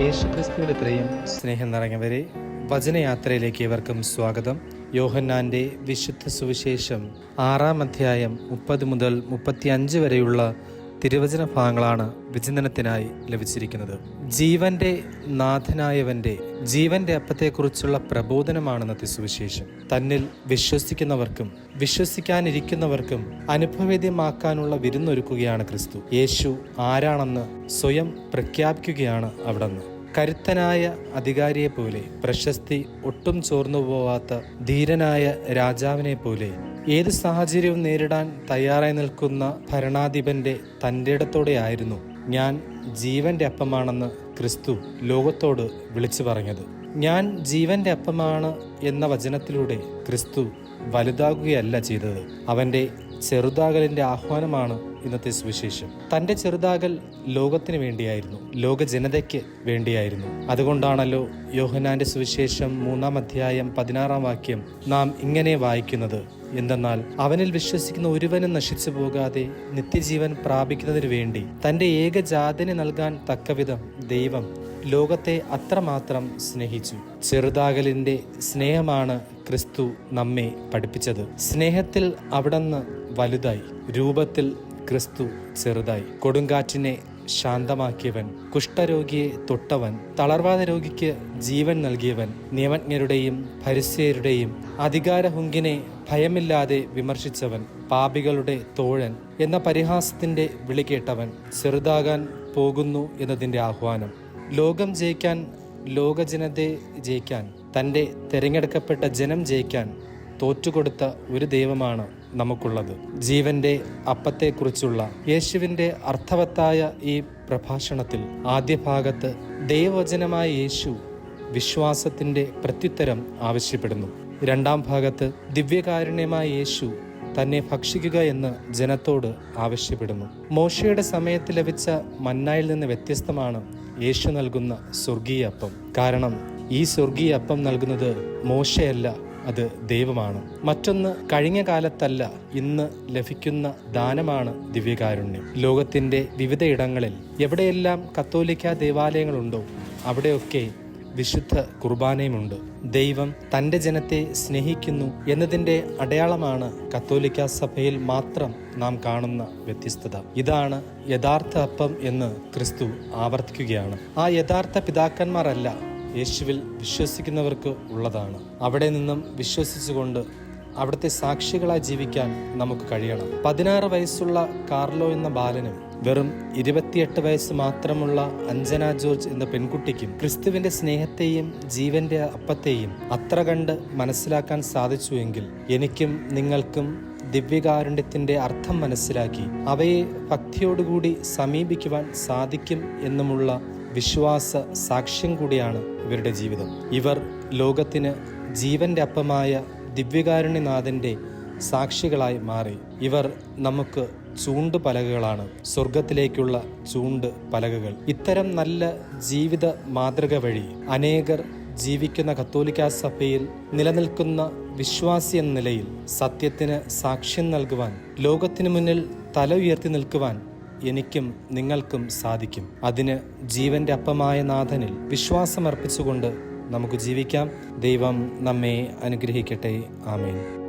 യേശുക്രിസ്തുവിന്റെ ഇത്രയും സ്നേഹം നിറഞ്ഞവരെ വചനയാത്രയിലേക്ക് ഇവർക്കും സ്വാഗതം. യോഹന്നാന്റെ വിശുദ്ധ സുവിശേഷം ആറാം അധ്യായം മുപ്പത് മുതൽ മുപ്പത്തിയഞ്ച് വരെയുള്ള തിരുവചന ഭാഗങ്ങളാണ് വിചിന്തനത്തിനായി ലഭിച്ചിരിക്കുന്നത്. ജീവന്റെ നാഥനായവന്റെ ജീവന്റെ അപ്പത്തെക്കുറിച്ചുള്ള പ്രബോധനമാണ് ഇന്നത്തെ സുവിശേഷം തന്നിൽ വിശ്വസിക്കുന്നവർക്കും വിശ്വസിക്കാനിരിക്കുന്നവർക്കും അനുഭവേദ്യമാക്കാനുള്ള വിരുന്നൊരുക്കുകയാണ് ക്രിസ്തു. യേശു ആരാണെന്ന് സ്വയം പ്രഖ്യാപിക്കുകയാണ് അവിടുന്ന്. കരുത്തനായ അധികാരിയെ പോലെ പ്രശസ്തി ഒട്ടും ചോർന്നു പോവാത്ത ധീരനായ രാജാവിനെ പോലെ ഏത് സാഹചര്യവും നേരിടാൻ തയ്യാറായി നിൽക്കുന്ന ഭരണാധിപന്റെ തന്റെ ഇടത്തോടെയായിരുന്നു ഞാൻ ജീവന്റെ അപ്പമാണെന്ന് ക്രിസ്തു ലോകത്തോട് വിളിച്ചു പറഞ്ഞത്. ഞാൻ ജീവന്റെ അപ്പമാണ് എന്ന വചനത്തിലൂടെ ക്രിസ്തു വലുതാകുകയല്ല ചെയ്തത്. അവന്റെ ചെറുതാകലിന്റെ ആഹ്വാനമാണ് ഇന്നത്തെ സുവിശേഷം. തന്റെ ചെറുതാകൽ ലോകത്തിന് വേണ്ടിയായിരുന്നു ലോക ജനതയ്ക്ക് വേണ്ടിയായിരുന്നു. അതുകൊണ്ടാണല്ലോ യോഹനാന്റെ സുവിശേഷം മൂന്നാം അധ്യായം പതിനാറാം വാക്യം നാം ഇങ്ങനെ വായിക്കുന്നത്. എന്തെന്നാൽ അവനിൽ വിശ്വസിക്കുന്ന ഒരുവനും നശിച്ചു പോകാതെ നിത്യജീവൻ പ്രാപിക്കുന്നതിനു വേണ്ടി തന്റെ ഏകജാതനെ നൽകാൻ തക്കവിധം ദൈവം ലോകത്തെ അത്രമാത്രം സ്നേഹിച്ചു. ചെറുതാകലിന്റെ സ്നേഹമാണ് ക്രിസ്തു നമ്മെ പഠിപ്പിച്ചത്. സ്നേഹത്തിൽ അവിടുന്ന് വലുതായി. രൂപത്തിൽ ക്രിസ്തു ചെറുതായി. കൊടുങ്കാറ്റിനെ ശാന്തമാക്കിയവൻ കുഷ്ഠരോഗിയെ തൊട്ടവൻ തളർവാദ രോഗിക്ക് ജീവൻ നൽകിയവൻ നിയമജ്ഞരുടെയും പരിസയരുടെയും അധികാരഹുങ്കിനെ ഭയമില്ലാതെ വിമർശിച്ചവൻ പാപികളുടെ തോഴൻ എന്ന പരിഹാസത്തിന്റെ വിളി കേട്ടവൻ ചെറുതാകാൻ പോകുന്നു എന്നതിന്റെ ആഹ്വാനം. ലോകം ജയിക്കാൻ ലോകജനതയെ ജയിക്കാൻ തന്റെ തിരഞ്ഞെടുക്കപ്പെട്ട ജനം ജയിക്കാൻ തോറ്റുകൊടുത്ത ഒരു ദൈവമാണ് നമുക്കുള്ളത്. ജീവന്റെ അപ്പത്തെക്കുറിച്ചുള്ള യേശുവിന്റെ അർത്ഥവത്തായ ഈ പ്രഭാഷണത്തിൽ ആദ്യ ഭാഗത്ത് ദൈവവചനമായ യേശു വിശ്വാസത്തിന്റെ പ്രത്യുത്തരം ആവശ്യപ്പെടുന്നു. രണ്ടാം ഭാഗത്ത് ദിവ്യകാരുണ്യമായ യേശു തന്നെ ഭക്ഷിക്കുക എന്ന് ജനത്തോട് ആവശ്യപ്പെടുന്നു. മോശയുടെ സമയത്ത് ലഭിച്ച മന്നായിൽ നിന്ന് വ്യത്യസ്തമാണ് യേശു നൽകുന്ന സ്വർഗീയ അപ്പം. കാരണം ഈ സ്വർഗീയ അപ്പം നൽകുന്നത് മോശയല്ല അത് ദൈവമാണ്. മറ്റൊന്ന് കഴിഞ്ഞ കാലത്തല്ല ഇന്ന് ലഭിക്കുന്ന ദാനമാണ് ദിവ്യകാരുണ്യം. ലോകത്തിന്റെ വിവിധയിടങ്ങളിൽ എവിടെയെല്ലാം കത്തോലിക്ക ദേവാലയങ്ങളുണ്ടോ അവിടെയൊക്കെ വിശുദ്ധ കുർബാനയുമുണ്ട്. ദൈവം തന്റെ ജനത്തെ സ്നേഹിക്കുന്നു എന്നതിന്റെ അടയാളമാണ് കത്തോലിക്ക സഭയിൽ മാത്രം നാം കാണുന്ന വ്യത്യസ്തത. ഇതാണ് യഥാർത്ഥ അപ്പം എന്ന് ക്രിസ്തു ആവർത്തിക്കുകയാണ്. ആ യഥാർത്ഥ പിതാക്കന്മാരല്ല യേശുവിൽ വിശ്വസിക്കുന്നവർക്ക് ഉള്ളതാണ്. അവിടെ നിന്നും വിശ്വസിച്ചുകൊണ്ട് അവിടുത്തെ സാക്ഷികളായി ജീവിക്കാൻ നമുക്ക് കഴിയണം. പതിനാറ് വയസ്സുള്ള കാർലോ എന്ന ബാലനും വെറും ഇരുപത്തിയെട്ട് വയസ്സ് മാത്രമുള്ള അഞ്ജന ജോർജ് എന്ന പെൺകുട്ടിക്കും ക്രിസ്തുവിന്റെ സ്നേഹത്തെയും ജീവന്റെ അപ്പത്തെയും അത്ര കണ്ട് മനസ്സിലാക്കാൻ സാധിച്ചുവെങ്കിൽ എനിക്കും നിങ്ങൾക്കും ദിവ്യകാരുണ്യത്തിന്റെ അർത്ഥം മനസ്സിലാക്കി അവയെ ഭക്തിയോടുകൂടി സമീപിക്കുവാൻ സാധിക്കും എന്നുമുള്ള വിശ്വാസ സാക്ഷ്യം കൂടിയാണ് ഇവരുടെ ജീവിതം. ഇവർ ലോകത്തിന് ജീവന്റെ അപ്പമായ ദിവ്യകാരുണ്യനാഥന്റെ സാക്ഷികളായി മാറി. ഇവർ നമുക്ക് ചൂണ്ട് പലകകളാണ്. സ്വർഗത്തിലേക്കുള്ള ചൂണ്ട് പലകകൾ. ഇത്തരം നല്ല ജീവിത മാതൃക വഴി അനേകർ ജീവിക്കുന്ന കത്തോലിക്ക സഭയിൽ നിലനിൽക്കുന്ന വിശ്വാസി എന്ന നിലയിൽ സത്യത്തിന് സാക്ഷ്യം നൽകുവാൻ ലോകത്തിനു മുന്നിൽ തല ഉയർത്തി നിൽക്കുവാൻ എനിക്കും നിങ്ങൾക്കും സാധിക്കും. അതിന് ജീവന്റെ അപ്പമായ നാഥനിൽ വിശ്വാസമർപ്പിച്ചുകൊണ്ട് നമുക്ക് ജീവിക്കാം. ദൈവം നമ്മെ അനുഗ്രഹിക്കട്ടെ. ആമേൻ.